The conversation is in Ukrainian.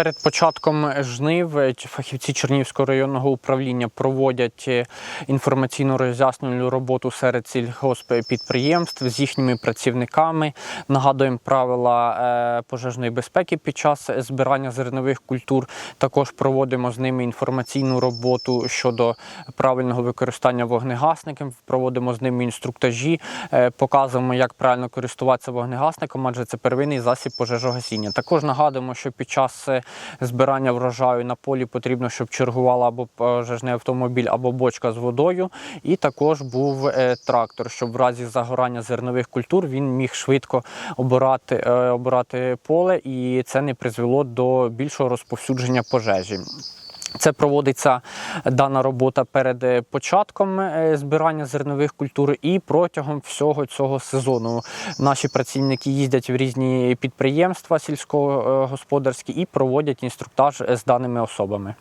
Перед початком жнив е, фахівці Чернігівського районного управління проводять е, інформаційно роз'яснювальну роботу серед сільгосппідприємств з їхніми працівниками. Нагадуємо правила е, пожежної безпеки під час збирання зернових культур. Також проводимо з ними інформаційну роботу щодо правильного використання вогнегасників. Проводимо з ними інструктажі, показуємо, як правильно користуватися вогнегасником, адже це первинний засіб пожежогасіння. Також нагадуємо, що під час збирання врожаю на полі потрібно, щоб чергувала або пожежний автомобіль, або бочка з водою. І також був е, трактор, щоб в разі загорання зернових культур він міг швидко обирати, е, обирати поле, і це не призвело до більшого розповсюдження пожежі. Це проводиться дана робота перед е, початком е, збирання зернових культур і протягом всього цього сезону. Наші працівники їздять в різні підприємства сільськогосподарські і проводять інструктаж з даними особами.